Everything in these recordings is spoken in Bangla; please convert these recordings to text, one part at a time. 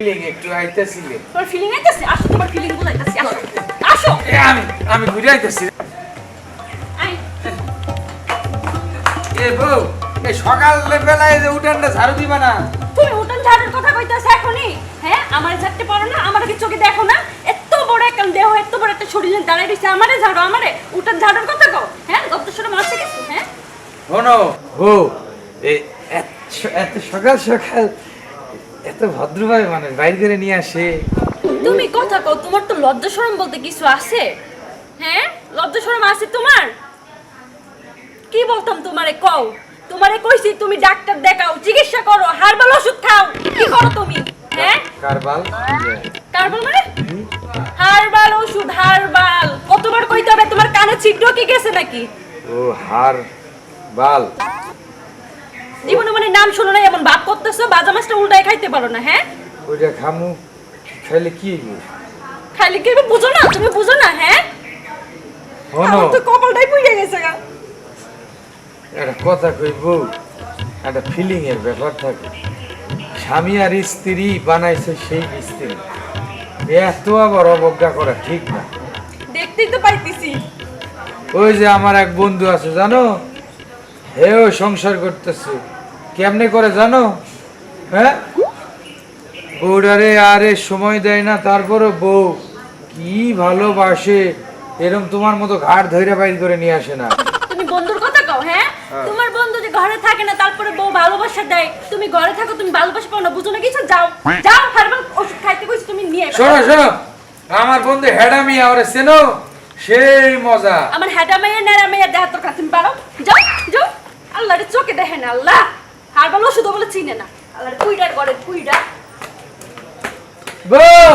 ফিলিং একটু আইতেছিলে তোমার ফিলিং আইতাছে? আসো তোমার ফিলিং বুঝাইতাছি আসো। আসো! এ আমি আমি ঘুরে আইতেছি। এ বউ এই সকাল বেলায় যে উঠানটা ঝাড়ু দিবা না। তুমি উঠান ঝাড়ুর কথা কইতাছ এখনই? হ্যাঁ আমার ঝাড়তে পারো না আমার কি চোখে দেখো না। এত বড় একটা দেহ এত বড় একটা শরীরে দাঁড়াই রইছে আমারে ঝাড়ো আমারে। উঠান ঝাড়ুর কথা কও। হ্যাঁ গত সরে মারছে কিছু হ্যাঁ? শোনো ও এত সকাল সকাল এত ভদ্রভাবে মানে বাইর করে নিয়ে আসে। তুমি কথা কও তোমার তো লজ্জা শরম বলতে কিছু আছে? হ্যাঁ? লজ্জা শরম আছে তোমার? কি বলতাম তোমারে কও? তোমারে কইছি তুমি ডাক্তার দেখাও চিকিৎসা করো হারবাল ওষুধ খাও। কি করো তুমি? হ্যাঁ? কারবাল? কারবাল মানে? হারবাল ওষুধ হারবাল। কতবার কইতে হবে তোমার কানে ছিদ্র কি গেছে নাকি? ও হার বাল জীবনে মানে নাম শোনো না এমন ভাব করতেছো বাজা মাছটা উল্টায় খাইতে পারো না হ্যাঁ? ওইটা খামু খাইলে কি? খালি কি বুঝো না তুমি বুঝো না হ্যাঁ? আমার তো কপালটাই পুড়ে গেছে গা। একটা কথা কইব একটা ফিলিং এর ব্যাপার থাকে। স্বামী আর স্ত্রী বানাইছে সেই স্ত্রী। এত আবার অবজ্ঞা করা ঠিক না। দেখতেই তো পাইতেছি। ওই যে আমার এক বন্ধু আছে জানো? হেও সংসার করতেছে। কেমনে করে জানো? হ্যাঁ? বউডারে আরে সময় দেয় না তারপরে বউ কি ভালোবাসে এরম তোমার মতো ঘাট ধৈর্য বাইর করে নিয়ে আসে না। তুমি বন্ধুর কথা কও হ্যাঁ? তোমার বন্ধু যে ঘরে থাকে না তারপরে বউ ভালোবাসা দেয় তুমি ঘরে থাকো তুমি ভালোবাসা পাও না বুঝো না কিছু? যাও যাও হারবাল ওষুধ খাইতে কইছি তুমি নিয়ে শোনো শোনো আমার বন্ধু হেডামি ওরে চেনো? সেই মজা। আমার হ্যাডা মাইয়া নেড়া মাইয়া দেহা কাছে পারো? যাও যাও আল্লাহ রে চোখে দেখে না ওষুধ বলে চিনে না। কুইডার ঘরে কুইডা বউ!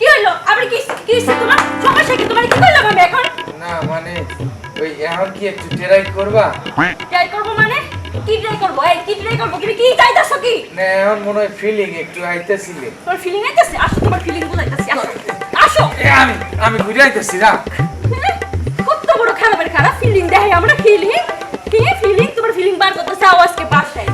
কি আপনি কি কি তোমার? সমস্যা কি তোমার কি আমি এখন? না মানে ওই এখন কি একটু ট্রাই করবা? ট্রাই করব মানে? কি ট্রাই করব? এই কি ট্রাই করব? কি চাইতাছো কি? না এখন মনে হয় ফিলিং একটু আইতেছিলে। তোমার ফিলিং আইতাছে? আসো তোমার ফিলিং বুঝাইতাছি আসো। আমি আমি ঘুরে আইতেছি না হ্যাঁ? কত বড় খারাপের খারাপ ফিলিং দেখে আমরা ফিলিং কি ফিলিং তোমার ফিলিং বার করতেছে আওয়াজকে বাসায়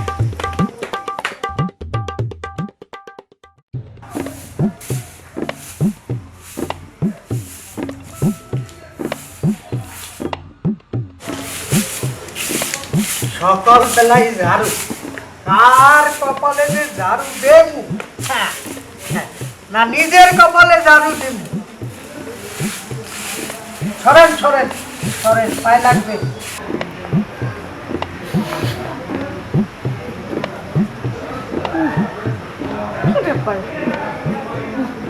সকাল বেলায় ঝাড়ু। কার কপালে যে ঝাড়ু দেবু? হ্যাঁ, না নিজের কপালে ঝাড়ু দেবু। সরেন সরেন সরেন পায়ে লাগবে।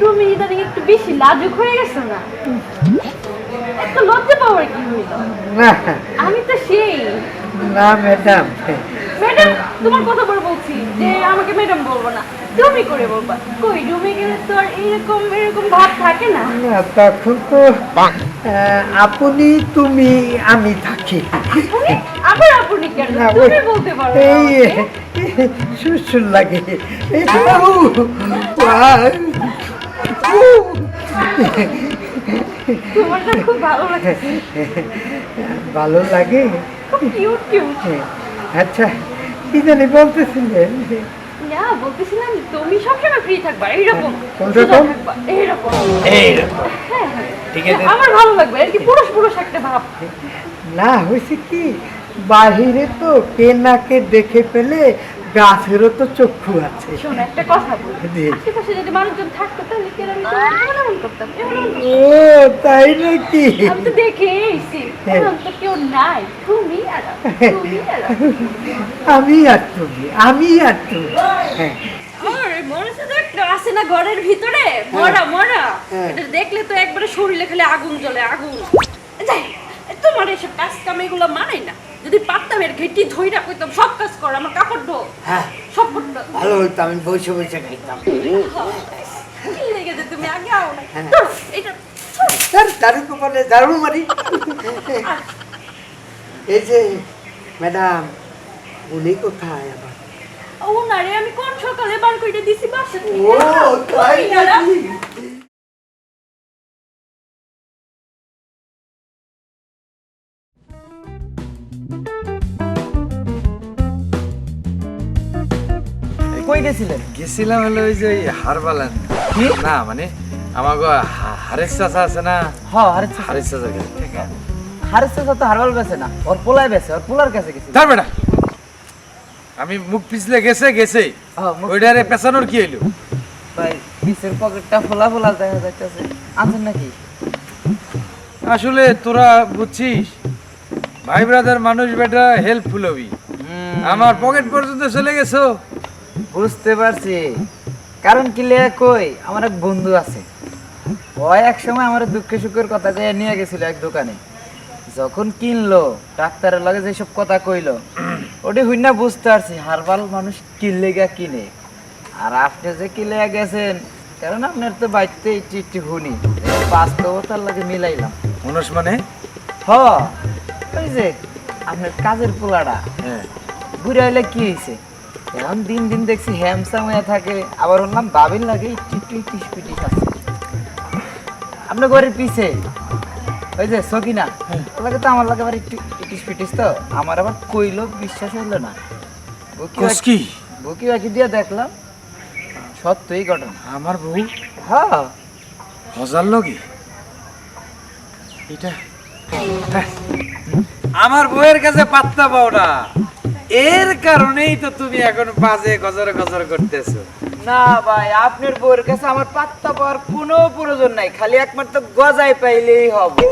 তুমি ইদানিং একটু বেশি লাজুক হয়ে গেছো না? এত লজ্জা পাওয়ার কি হইল না। আমি তো সেই। না ম্যাডাম ম্যাডাম তোমার কথা বলে বলছি যে আমাকে ম্যাডাম বলব না। তুমি করে বলবা। কই রুমে গেলে তো আর এরকম এরকম ভাব থাকে না? না তখন তো আপনি তুমি আমি থাকি। আপনি? আবার আপনি কেন? তুমি বলতে পারো এই। সুসুর লাগে। এই বাবু, তোমার খুব ভালো লাগে। ভালো লাগে। খুব কিউট কিউট আচ্ছা কি জানি বলতেছিলেন? না বলতেছিলাম তুমি সবসময় ফ্রি থাকবা এইরকম। কোনরকম? এইরকম। এইরকম। হ্যাঁ, হ্যাঁ। ঠিক আছে। আমার ভালো লাগবে আর কি পুরুষ পুরুষ একটা ভাব। না হয়েছে কি? বাহিরে তো কে না কে দেখে পেলে গাছেরও তো চক্ষু আছে। শোনো একটা কথা বলি। আশেপাশে যদি মানুষজন থাকতো তাহলে কি আমি এমন এমন করতাম। ও তাই নাকি? আমি তো দেখে এসেছি। হ্যাঁ। এখন তো কেউ নাই। তুমি আর আমি, তুমি আর তুমি আমি আর তুমি। হ্যাঁ। মনে আছে না ঘরের ভিতরে? মরা মরা। হ্যাঁ। এটা দেখলে তো একবারে শরীরে খালি আগুন জ্বলে আগুন। তোমার এসব কাজ কাম এগুলো মানাই না। যদি পারতাম এর ঘেটি ধইরা কইতাম সব কাজ কর আমার কাপড় ধো। হ্যাঁ। সব ভালো হইতো আমি বসে বসে খাইতাম। কি লেগে যে তুমি আগে আও না? এটা। স্যার দারু কপালে দারু মারি। এই যে ম্যাডাম উনি কোথায় আবার? ও না রে আমি কোন সকালে বার করে দিছি বাসা ও তাই নাকি? কই গেছিলেন? গেছিলাম হলো ওই যে হারবাল কি? না মানে আমাকে হারেস চাষা আছে না? হ হারিস হারেস চাষা হারিস চাচা তো হারবাল বেছে না ওর পোলায় বেছে ওর পোলার কাছে গেছিল ধর বেটা। আমি মুখ পিছলে গেছে গেছে। হ্যাঁ, ওইটারে পেছানোর কি হইল? ভাই পকেটটা ফোলা ফোলা দেখা যাইতেছে। আছেন নাকি? আসলে তোরা বুঝছিস ভাই ব্রাদার মানুষ বেটা হেল্পফুল হবি। আমার পকেট পর্যন্ত চলে গেছো। বুঝতে পারছি। কারণ কি লেয়া কই? আমার এক বন্ধু আছে। ও এক সময় আমার দুঃখে সুখের কথা কয়ে নিয়ে গেছিল এক দোকানে। যখন কিনলো ডাক্তারের লগে যেসব কথা কইলো ওটি হুইনা বুঝতে পারছি হারবাল মানুষ কিনলে গা কিনে। আর আপনি যে কিলে গেছেন কারণ আপনার তো বাড়িতে একটু একটু শুনি বাস্তবতার লাগে মিলাইলাম। মানুষ মানে? হ ওই যে আপনার কাজের পোলাটা। হ্যাঁ। ঘুরে আইলে কি হয়েছে এখন দিন দিন দেখছি হ্যামসাম হয়ে থাকে। আবার বললাম বাবিল লাগে একটু একটু পিটিস আছে। আপনার ঘরের পিছে। ওই যে সকিনা ওর লাগে তো আমার লাগে আবার একটু ইটিস পিটিস তো। আমার আবার কইলো বিশ্বাস হইল না। বুকি কি? বুকি বাকি দিয়ে দেখলাম সত্যই ঘটনা। আমার বউ? হ্যাঁ। হাজার লগে? এটা। আমার বউয়ের কাছে পাত্তা পাও না। এর কারণেই তো তুমি এখন বাজে গজর গজর করতেছো। না ভাই আপনার বউয়ের কাছে আমার পাত্তা পাওয়ার কোনো প্রয়োজন নাই খালি একমাত্র গজাই পাইলেই হবে।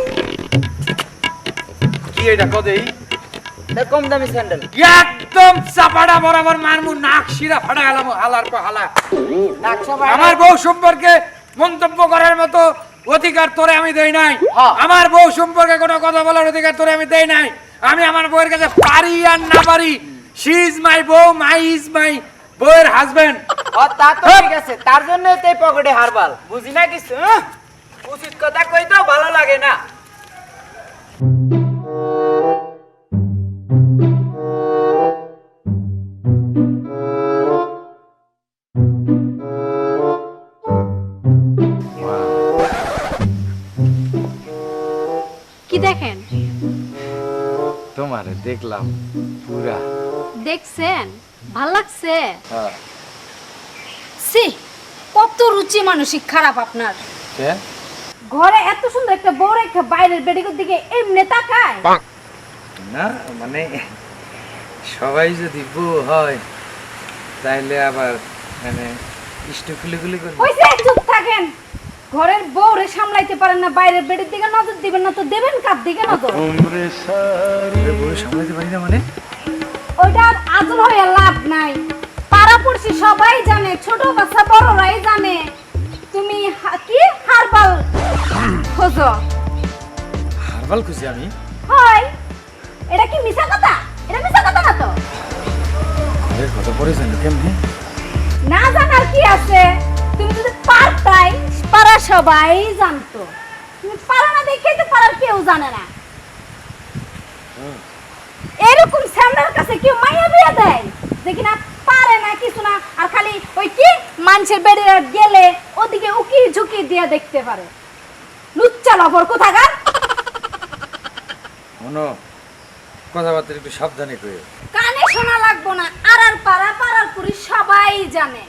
কি এটা কদেই কম দামি স্যান্ডেল। একদম চাপাড়া বরাবর মারমু নাক শিরা ফাটা গেলাম হালার পর হালা। আমার বউ সম্পর্কে মন্তব্য করার মতো অধিকার তোরে আমি দেই নাই। হ্যাঁ। আমার বউ সম্পর্কে কোনো কথা বলার অধিকার তোরে আমি দেই নাই। আমি আমার বউয়ের কাছে পারি আর না পারি। শি ইজ মাই বউ মাই ইজ মাই বউয়ের হাজবেন্ড ও তা তো ঠিক আছে তার জন্য তো এই পকেটে হারবাল বুঝি না কিছু হ্যাঁ? উচিত কথা কই তো ভালো লাগে না। তোমারে দেখলাম পুরা। দেখছেন? ভালো লাগছে? হ্যাঁ। সি কত রুচি মানসিক খারাপ আপনার। কেন ঘরে এত সুন্দর একটা বউ রেখে বাইরের বেডিকের দিকে এমনি তাকায়। না মানে সবাই যদি বউ হয় তাইলে আবার মানে ইষ্টকুলিগুলি করবে হইছে চুপ থাকেন। ঘরের বউ রে সামলাইতে পারেন না বাইরের বেডির দিকে নজর দিবেন না তো দেবেন কার দিকে নজর? বউ সামলাতে পারি না মানে? ওইটা আজল হয়ে লাভ নাই। পাড়াপড়শি সবাই জানে ছোট বাচ্চা বড়রাই জানে। তুমি কি হারবাল খোঁজো? হারবাল খুশি আমি? হয়। এটা কি মিছা কথা? এটা মিছা কথা না তো? ঘরের কথা পড়েছেন কেমনি? না জানার কি আছে? তুমি যদি পারতাই পাড়া সবাই জানতো। তুমি পারো না দেখে তো পাড়ার কেউ জানে না। এরকম স্যামনার কাছে কেউ মাইয়া বিয়া দেয়? যে কিনা পারে না কিছু না আর খালি ওই কি? মানুষের বেড়ে গেলে ওদিকে উকি ঝুঁকি দিয়ে দেখতে পারে। লুচ্চা লবর কোথাকার? মনো কথাবার্তা একটু সাবধানে কানে শোনা লাগবো না আর আর পাড়া পাড়ার পুরি সবাই জানে।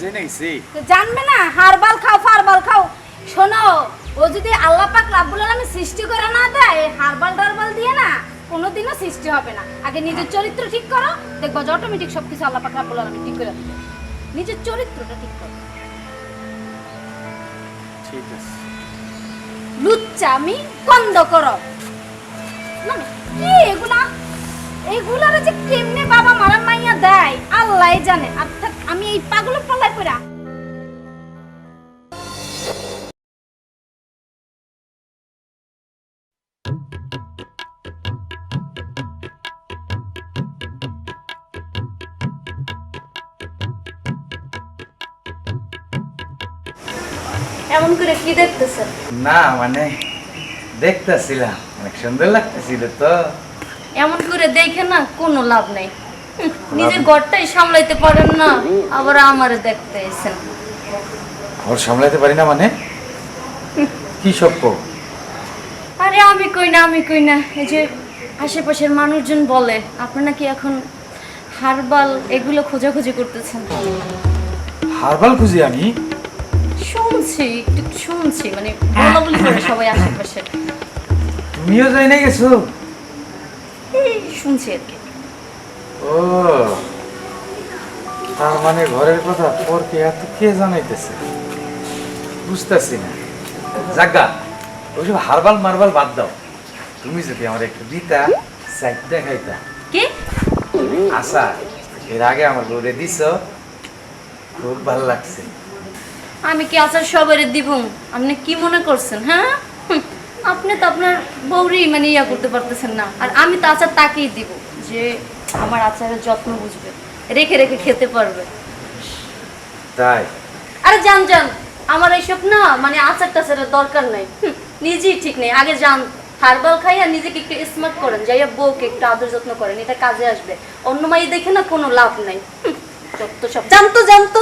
যাই নাকি জানবে না হারবাল খাও ফারবাল খাও। শোনো ও যদি আল্লাহ পাক রাব্বুল আলামিন সৃষ্টি করে না দেয় হারবাল টারবাল দিয়ে না কোনোদিনও সৃষ্টি হবে না। আগে নিজের চরিত্র ঠিক করো দেখব যে অটোমেটিক সবকিছু আল্লাহ পাক রাব্বুল আলামিন ঠিক করে নিজের চরিত্রটা ঠিক করো। ঠিক আছে। লুচ্চামি বন্ধ করো। না, কি এগুলা? যে কেমনে বাবা মারা মাইয়া দেয় আল্লাহই জানে। আমি এই পাগল পড়া। এমন করে কি দেখতেছেন? না মানে দেখতেছিলাম। অনেক সুন্দর লাগতেছিল তো। এমন করে দেখে না কোনো লাভ নেই। নিজের ঘরটাই সামলাইতে পারেন না আবার আমারে দেখতে এসেন। ঘর সামলাতে পারি না মানে? কি সভ্য? আরে আমি কই না আমি কই না। এই যে আশেপাশের মানুষজন বলে আপনি নাকি এখন হারবাল এগুলো খোঁজাখুঁজি করতেছেন? হারবাল খুঁজি আমি? শুনছি একটু একটু শুনছি মানে বলা বলি করে সবাই আশেপাশে। তুমিও যাই না গেছো? এই শুনছি আর কি। ও তার মানে ঘরের কথা পরকে এত কে জানাইতেছে? বুঝতেছি না। জাগা ওইসব হারবাল মারবাল বাদ দাও। তুমি যদি আমার একটু দিতা সাইড দেখাইতা। কে? আশা এর আগে আমার বউরে দিছ খুব ভালো লাগছে। আমি কি আচার সবারে দিব? আপনি কি মনে করছেন হ্যাঁ? আপনি তো আপনার বউরি মানে ইয়া করতে পারতেছেন না। আর আমি তো আচার তাকেই দিব যে আমার আচারের যত্ন বুঝবে রেখে রেখে খেতে পারবে। তাই? আরে যান যান আমার এইসব না মানে আচার টাচারের দরকার নাই। নিজেই ঠিক নেই। আগে যান হারবাল আর নিজেকে একটু স্মার্ট করেন যাইয়া বউকে একটু আদর যত্ন করেন এটা কাজে আসবে। অন্য মাই দেখে না কোনো লাভ নাই। সব জানতো জানতো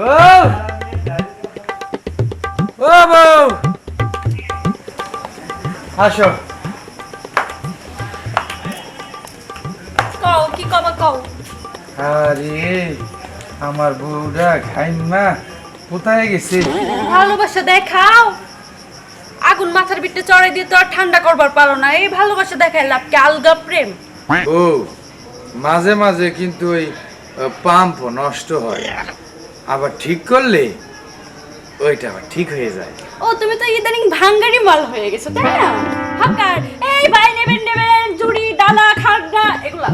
বউ! ও বউ! আসো। কও কি কবা কও? আরে আমার বউটা খাইমা কোথায় গেছে? ভালোবাসা দেখাও। আগুন মাথার ভিতরে চড়াই দিয়ে তো আর ঠান্ডা করবার পারো না। এই ভালোবাসা দেখাই লাভ কি? আলগা প্রেম? ও মাঝে মাঝে কিন্তু ওই পাম্প নষ্ট হয়। আবার ঠিক করলে ওইটা আবার ঠিক হয়ে যায়। ও তুমি তো ইদানিং ভাঙ্গারি মাল হয়ে গেছো তাই না? হাকার এই ভাই নেবেন নেবেন জুড়ি ডালা খাগড়া এগুলা।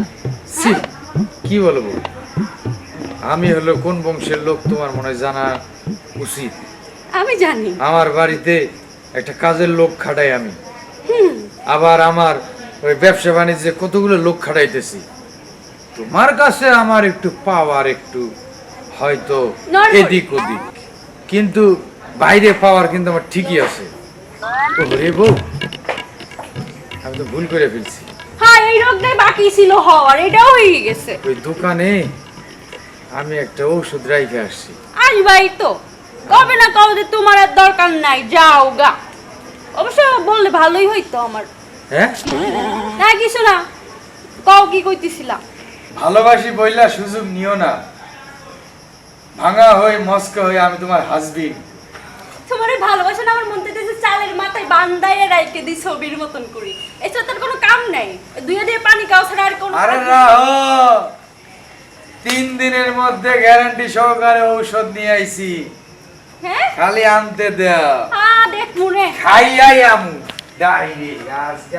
ছি, কি বলব? আমি হলো কোন বংশের লোক তোমার মনে জানা উচিত? আমি জানি। আমার বাড়িতে একটা কাজের লোক খাটাই আমি। আবার আমার ওই ব্যবসা বাণিজ্যে কতগুলো লোক খাটাইতেছি। তোমার কাছে আমার একটু পাওয়ার একটু হয়তো এদিক ওদিক। কিন্তু বাইরে পাওয়ার কিন্তু আমার ঠিকই আছে। ওরে বউ আমি তো ভুল করে ফেলছি। হ্যাঁ এই রোগটাই বাকি ছিল হওয়ার এটাও হয়ে গেছে। ওই দোকানে আমি একটা ঔষধ রাইখে আসছি। আসবাই তো কবে না কবে তোমার আর দরকার নাই যাও গা। অবশ্য বললে ভালোই হইতো আমার। হ্যাঁ? না কিছু না কও কি কইতেছিলাম। ভালোবাসি বইলা সুযোগ নিও না। ভাঙা হয়ে মস্কা হয়ে আমি তোমার হাজবিন তোমার ভালোবাসা না আমার মন থেকে যে চালের মাথায় বান্দায় রাইকে দি ছবির মতন করি। এছাড়া তার কোনো কাম নাই। দুয়ে দিয়ে পানি খাও ছাড়া আর কোনো আরে। ও! তিন দিনের মধ্যে গ্যারান্টি সহকারে ঔষধ নিয়ে আইছি। হ্যাঁ? খালি আনতে দেও হ্যাঁ দেখ মনে। খাইয়াই আমু। ডাইরে আজকে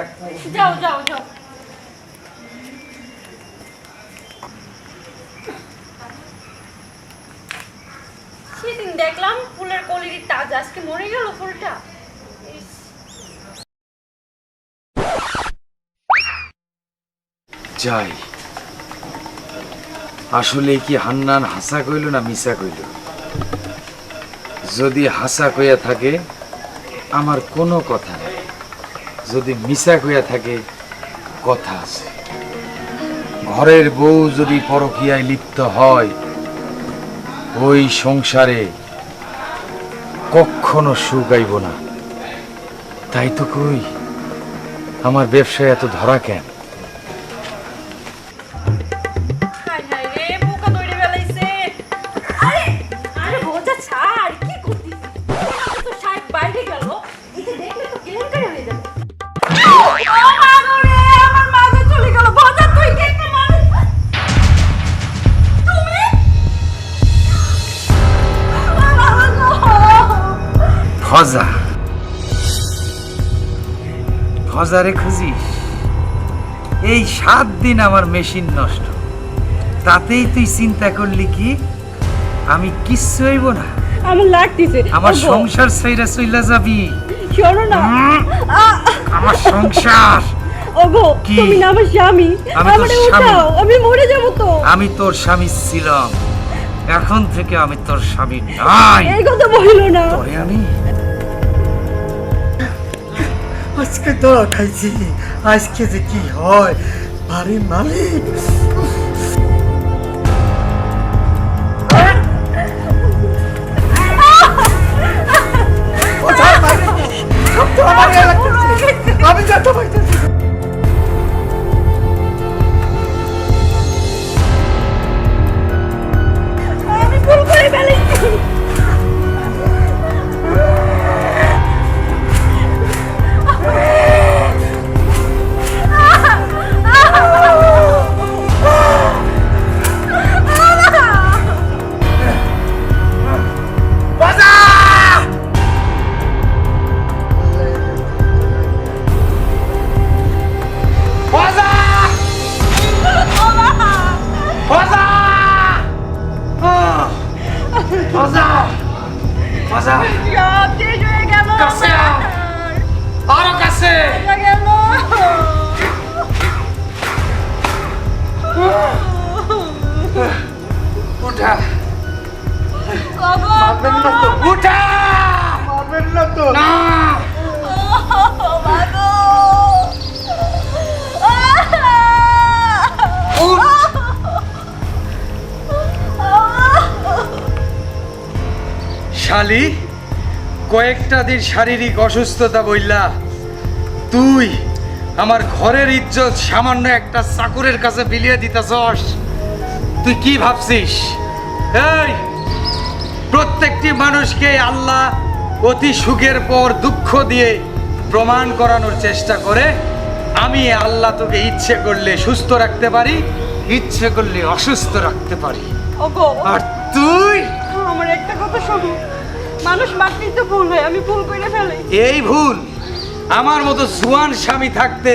যাও যাও যাও। সেদিন দেখলাম ফুলের আজকে মরে গেল ফুলটা। যাই। আসলে কি হান্নান হাসা কইল না মিসা কইল? যদি হাসা কইয়া থাকে, আমার কোনো কথা নেই। যদি মিসা কইয়া থাকে, কথা আছে। ঘরের বউ যদি পরকিয়ায় লিপ্ত হয় ওই সংসারে কখনো আইব না। তাই তো কই আমার ব্যবসায় এত ধরা কেন? ফজা ফজারে খুঁজিস? এই সাত দিন আমার মেশিন নষ্ট। তাতেই তুই চিন্তা করলি কি? আমি কিচ্ছু হইব না। আমার লাগতেছে। আমার সংসার ছাইরা চইলা যাবি। শোনো না। আমার সংসার। ওগো? তুমি না আমার স্বামী। আমারে স্বামী। উঠাও আমি মরে যাব তো। আমি তোর স্বামী ছিলাম। এখন থেকে আমি তোর স্বামী নাই। এই কথা বলিল না। তোরে আমি আজকে ধরা খাইছি। আজকে যে কি হয় বাড়ির মালিক। আমি যা তো পারতেছি সব শেষ হয়ে গেল কাছে। আরও কাছে গেল উঠা মারবেন না তো উঠা মারবেন না তো না বাবা শালি কয়েকটা দিন শারীরিক অসুস্থতা বললা তুই আমার ঘরের ইজ্জত সামান্য একটা চাকরের কাছে বিলিয়ে দিতেছস। তুই কি ভাবছিস? এই প্রত্যেকটি মানুষকে আল্লাহ অতি সুখের পর দুঃখ দিয়ে প্রমাণ করানোর চেষ্টা করে। আমি আল্লাহ তোকে ইচ্ছে করলে সুস্থ রাখতে পারি ইচ্ছে করলে অসুস্থ রাখতে পারি। আর তুই? আমার একটা কথা শোনো। মানুষ তো ভুল হয় আমি ভুল করে ফেলি এই ভুল। আমার মতো জুয়ান স্বামী থাকতে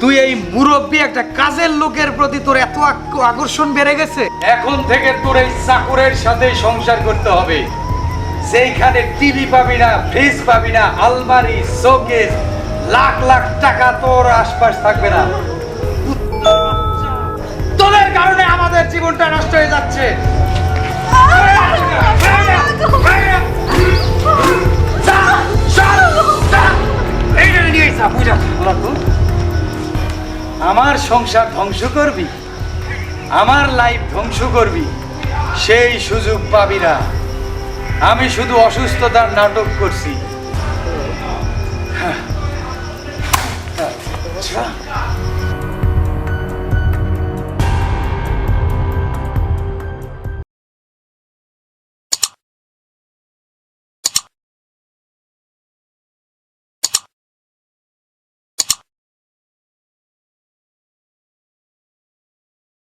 তুই এই মুরব্বী একটা কাজের লোকের প্রতি তোর এত আক- আকর্ষণ বেড়ে গেছে? এখন থেকে তোর এই চাকরের সাথে সংসার করতে হবে। সেইখানে টিভি পাবি না ফ্রিজ পাবি না আলমারি শোকেস লাখ লাখ টাকা তোর আশপাশ থাকবে না। তোদের কারণে আমাদের জীবনটা নষ্ট হয়ে যাচ্ছে। এইখানে বুঝা, আমার সংসার ধ্বংস করবি আমার লাইফ ধ্বংস করবি সেই সুযোগ পাবি না আমি শুধু অসুস্থতার নাটক করছি হ্যাঁ। আচ্ছা।